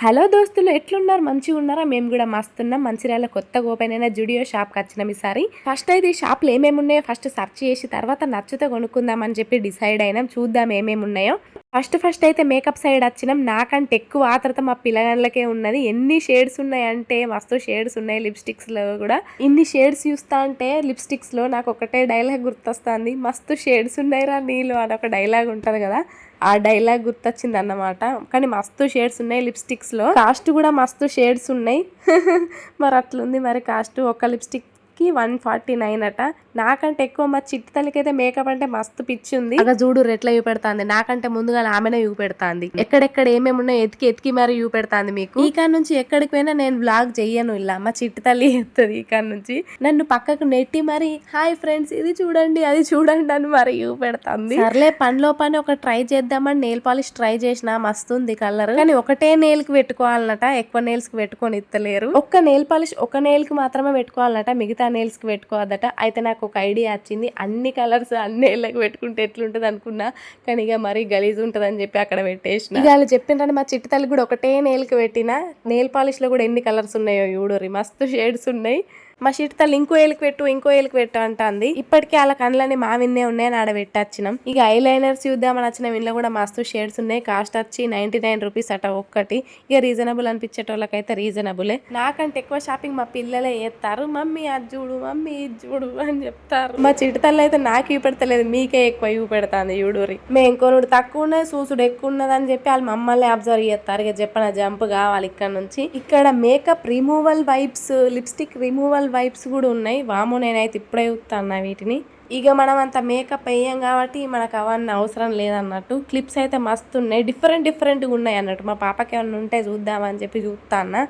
Hello దోస్తులు ఎట్లున్నారు? మంచిగా ఉన్నారా? మేము కూడా మస్తున్నాం మంచిర్యాల కొత్తగా ఓపెన్ అయిన జుడియో షాప్కి వచ్చినాం ఈసారి. ఫస్ట్ అయితే ఈ షాప్లు ఏమేమి ఉన్నాయో ఫస్ట్ సెర్చ్ చేసి తర్వాత నచ్చితే కొనుక్కుందాం అని చెప్పి డిసైడ్ అయినాం. చూద్దాం ఏమేమి ఉన్నాయో. ఫస్ట్ ఫస్ట్ అయితే మేకప్ సైడ్ వచ్చినాం. నాకంటే ఎక్కువ ఆత్రత మా పిల్లగాళ్ళకే ఉన్నది. ఎన్ని షేడ్స్ ఉన్నాయంటే మస్తు షేడ్స్ ఉన్నాయి లిప్స్టిక్స్లో కూడా. ఇన్ని షేడ్స్ చూస్తా అంటే లిప్స్టిక్స్లో నాకు ఒకటే డైలాగ్ గుర్తొస్తుంది. మస్తు షేడ్స్ ఉన్నాయిరా నీళ్ళు అని ఒక డైలాగ్ ఉంటుంది కదా. ఆ డైలాగ్ గుర్తొచ్చింది అన్నమాట కానీ మస్తు షేడ్స్ ఉన్నాయి లిప్స్టిక్స్లో కాస్ట్ కూడా మస్తు షేడ్స్ ఉన్నాయి. మరి అట్లుంది మరి కాస్ట్. ఒక లిప్స్టిక్కి వన్ ఫార్టీ నైన్ అట. నాకంటే ఎక్కువ మా చిట్టి తల్లికైతే మేకప్ అంటే మస్తు పిచ్చి ఉంది అక్కడ చూడు రెట్ల చూపెడతాంది నాకంటే ముందుగా ఆమెనే చూపెడతాంది ఎక్కడెక్కడ ఏమేమి ఉన్నాయో ఎతికి ఎతికి మరి చూపెడతాంది మీకు. ఈ కాడ నుంచి ఎక్కడికి పోయినా నేను బ్లాగ్ చెయ్యను ఇలా. మా చిట్టి తల్లి ఎత్తది ఈ కాడ నుంచి. నన్ను పక్కకు నెట్టి మరి హాయ్ ఫ్రెండ్స్ ఇది చూడండి అది చూడండి అని మరి చూపెడతాంది సర్లే పనిలో పని ఒక ట్రై చేద్దామని నెయిల్ పాలిష్ ట్రై చేసిన మస్తుంది కలర్ కానీ ఒకటే నెయిల్కి పెట్టుకోవాలన్నట ఎక్కువ నెయిల్స్కి పెట్టుకొని ఇస్తలేరు ఒక్క నెయిల్ పాలిష్ ఒక నెయిల్కి మాత్రమే పెట్టుకోవాలన్నట మిగతా నెయిల్స్కి పెట్టుకోవద్దట. అయితే నాకు ఒక ఐడియా వచ్చింది. అన్ని కలర్స్ అన్ని నెయిల్కి పెట్టుకుంటే ఎట్లుంటుంది అనుకున్నా కానీ ఇక మరీ గలీజ్ ఉంటుంది అని చెప్పి అక్కడ పెట్టేసిన. ఇక వాళ్ళు చెప్పిండ్రని మా చిట్టి తల్లి కూడా ఒకటే నేల్కి పెట్టిన నెయిల్ పాలిష్లో కూడా ఎన్ని కలర్స్ ఉన్నాయో చూడరి మస్తు షేడ్స్ ఉన్నాయి. మా చిట్టి ఇంకో ఏళ్ళకి పెట్టు ఇంకో ఏళ్ళకి పెట్టు అంటుంది. ఇప్పటికే వాళ్ళ కళ్ళని మా విన్నే ఉన్నాయని ఆడ పెట్టచ్చినాం. ఇక ఐ లైనర్స్ చూద్దామని వచ్చిన ఇంట్లో కూడా మస్తు షేడ్స్ ఉన్నాయి. కాస్ట్ వచ్చి నైన్టీ నైన్ రూపీస్ అట ఒక్కటి. ఇక రీజనబుల్ అనిపించేటోళ్ళకైతే రీజనబులే. నాకంటే ఎక్కువ షాపింగ్ మా పిల్లలే చేస్తారు. మమ్మీ అది చూడు మమ్మీ ఇది చూడు అని చెప్తారు. మా చిటితల్లు అయితే నాకు చూపెడతలేదు మీకే ఎక్కువ చూపెడతాంది చూడురి మేము కొనుడు తక్కువ ఉన్నది చూసుడు ఎక్కువ ఉన్నది అని చెప్పి వాళ్ళు మమ్మల్ని అబ్జర్వ్ చేస్తారు. ఇక చెప్పిన జంప్ కావాలి ఇక్కడ నుంచి. ఇక్కడ makeup removal wipes lipstick removal wipes కూడా ఉన్నాయి. వాము నేనైతే ఇప్పుడే చూస్తాను వీటిని. ఇక మనం అంత మేకప్ వేయం కాబట్టి మనకు అవన్నీ అవసరం లేదన్నట్టు. క్లిప్స్ అయితే మస్తు ఉన్నాయి. డిఫరెంట్ డిఫరెంట్గా ఉన్నాయి అన్నట్టు. మా పాపకి ఏమైనా ఉంటే చూద్దామని చెప్పి చూస్తాను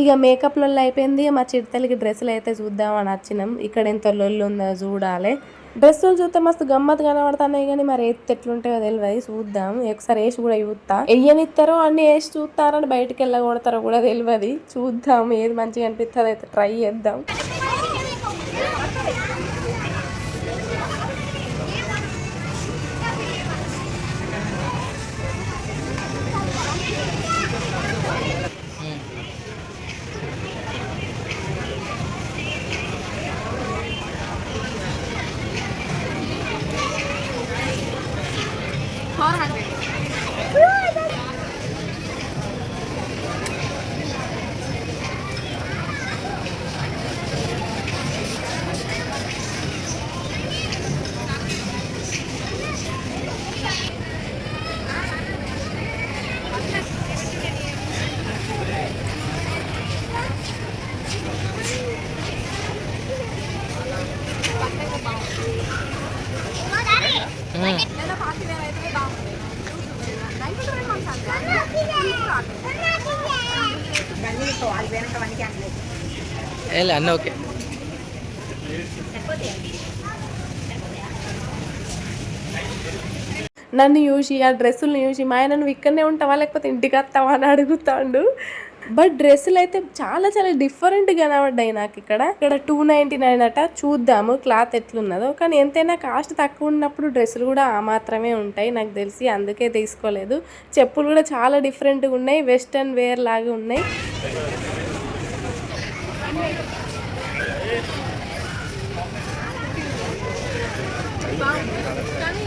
ఇక మేకప్ లొల్ల అయిపోయింది. మా చిడతలకి డ్రెస్సులు అయితే చూద్దామని వచ్చినాం. ఇక్కడ ఎంత లొల్లు ఉందో చూడాలి. డ్రెస్సులు చూస్తే మస్తు గమ్మత్ కనబడుతున్నాయి కానీ మరి ఎత్తు ఎట్లుంటాయో తెలియదు చూద్దాం. ఒకసారి వేసి కూడా చూస్తా. ఎయ్యనిస్తారో అన్ని వేసి చూస్తారని బయటకు వెళ్ళగొడతారో కూడా తెలియదు చూద్దాం. ఏది మంచిగా అనిపిస్తుంది అయితే ట్రై చేద్దాం. అన్న ఓకే. నన్ను చూసి ఆ డ్రెస్సులను చూసి మా ఆయన నువ్వు ఇక్కడనే ఉంటావా? లేకపోతే ఇంటికి వస్తావా? అని అడుగుతాడు. బట్ డ్రెస్సులు అయితే చాలా చాలా డిఫరెంట్ కనబడ్డాయి నాకు ఇక్కడ. ఇక్కడ టూ నైన్టీ నైన్ అట చూద్దాము క్లాత్ ఎట్లున్నదో. కానీ ఎంతైనా కాస్ట్ తక్కువ ఉన్నప్పుడు డ్రెస్సులు కూడా ఆ మాత్రమే ఉంటాయి నాకు తెలిసి. అందుకే తీసుకోలేదు. చెప్పులు కూడా చాలా డిఫరెంట్గా ఉన్నాయి. వెస్ట్రన్ వేర్ లాగా ఉన్నాయి. కానీ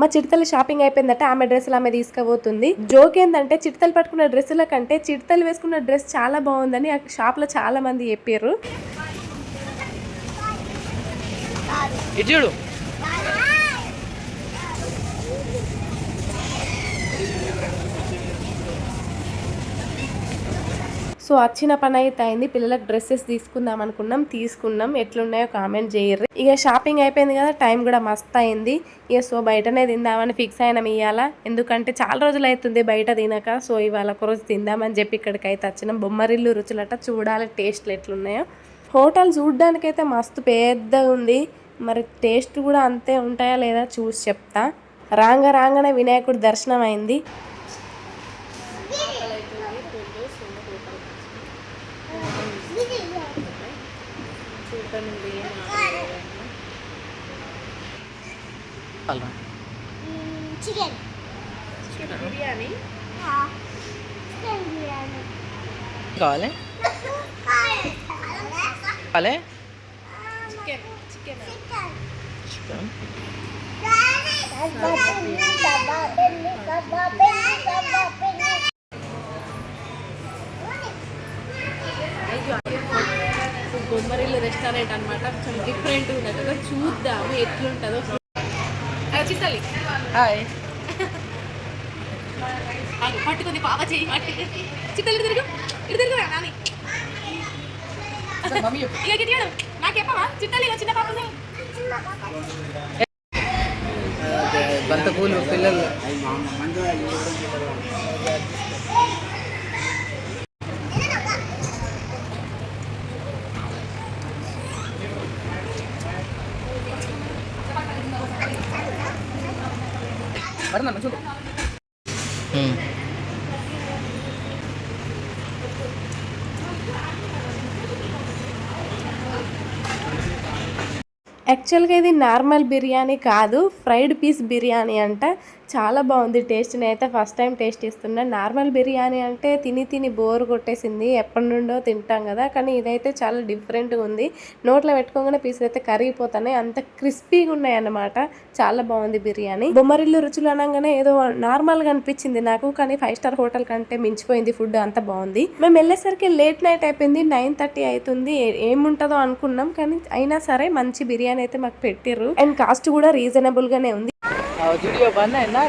మా చిడతల షాపింగ్ అయిపోయిందట ఆమె డ్రెస్సులు ఆమె తీసుకుపోతుంది. జోక్ ఏంటంటే చిడతలు పట్టుకున్న డ్రెస్సుల కంటే చిడతలు వేసుకున్న డ్రెస్ చాలా బాగుందని ఆ షాప్లో చాలా మంది చెప్పారు ఇటు చూడు సో వచ్చిన పని అయితే అయింది. పిల్లలకు డ్రెస్సెస్ తీసుకుందాం అనుకున్నాం. తీసుకున్నాం. ఎట్లున్నాయో కామెంట్ చేయరు ఇక షాపింగ్ అయిపోయింది కదా టైం కూడా మస్త్ అయింది. ఇక సో బయటనే తిందామని ఫిక్స్ అయినాం ఇవాళ ఎందుకంటే చాలా రోజులు అవుతుంది బయట తినక. సో ఇవాళ ఒకరోజు తిందామని చెప్పి ఇక్కడికైతే వచ్చినాం బొమ్మరిల్లు రుచులట చూడాలి టేస్ట్లు ఎట్లున్నాయో. హోటల్ చూడడానికైతే మస్తు పెద్దగా ఉంది. మరి టేస్ట్ కూడా అంతే ఉంటాయా లేదా చూసి చెప్తా. రాంగ రాగానే వినాయకుడి దర్శనం అయింది. వాళ్ళ చికెన్. బిర్యానీ? చికెన్ బిర్యానీ. కావాలి? కావాలి? Chicken chicken. Chicken. Bommarillu restaurant అనమాట కొంచెం డిఫరెంట్ ఉన్నది. కదా చూద్దాము ఎట్లుంటుందో. చిత్తలి. హాయ్. పట్టుకుంది పాప చెయ్యి చిత్తలు తిరుగు ఇటు తిరుగు నాని. ఇక గిట్టాడు నాకు చెప్పవా? చిత్తలు చిన్న పాప బంత పూలు పిల్లలు. చూడు యాక్చువల్గా ఇది నార్మల్ బిర్యానీ కాదు ఫ్రైడ్ పీస్ బిర్యానీ అంట. చాలా బాగుంది. టేస్ట్ అయితే ఫస్ట్ టైం టేస్ట్ ఇస్తున్నా నార్మల్ బిర్యానీ అంటే తిని తిని బోర్ కొట్టేసింది. ఎప్పటి నుండో తింటాం కదా కానీ ఇదైతే చాలా డిఫరెంట్గా ఉంది. నోట్లో పెట్టుకోగానే పీసులు అయితే కరిగిపోతున్నాయి. అంత క్రిస్పీగా ఉన్నాయి అన్నమాట చాలా బాగుంది బిర్యానీ. బొమ్మరిల్లు రుచులు అనగానే ఏదో నార్మల్గా అనిపించింది నాకు కానీ ఫైవ్ స్టార్ హోటల్ కంటే మించిపోయింది ఫుడ్. అంత బాగుంది. మేము వెళ్ళేసరికి లేట్ నైట్ అయిపోయింది. నైన్ థర్టీ అవుతుంది. ఏ- ఏముంటుందో అనుకున్నాం కానీ అయినా సరే మంచి బిర్యానీ అయితే మాకు పెట్టిర్రు. అండ్ కాస్ట్ కూడా రీజనబుల్ గానే ఉంది. వీడియో బంద్ అయిందా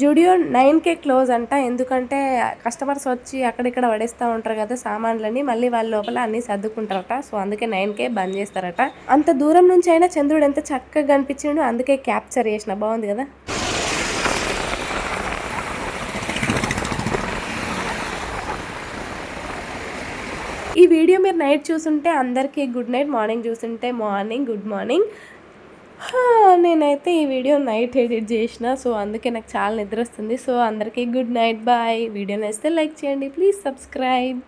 జూడియో నైన్ కే క్లోజ్ అంట. ఎందుకంటే కస్టమర్స్ వచ్చి అక్కడిక్కడ పడేస్తూ ఉంటారు కదా సామాన్లని మళ్ళీ వాళ్ళ లోపల అన్ని సర్దుకుంటారట. సో అందుకే నైన్ కే బంద్ చేస్తారట. అంత దూరం నుంచి అయినా చంద్రుడు ఎంత చక్కగా కనిపించాడు అందుకే క్యాప్చర్ చేసిన. బాగుంది కదా? ఈ వీడియో మీరు నైట్ చూసుంటే అందరికీ గుడ్ నైట్ మార్నింగ్ చూసుంటే మార్నింగ్ గుడ్ మార్నింగ్ నేనైతే ఈ వీడియో నైట్ ఎడిట్ చేసిన సో అందుకే నాకు చాలా నిద్ర వస్తుంది. సో అందరికీ గుడ్ నైట్ బాయ్. వీడియో నచ్చితే లైక్ చేయండి ప్లీజ్ సబ్స్క్రైబ్.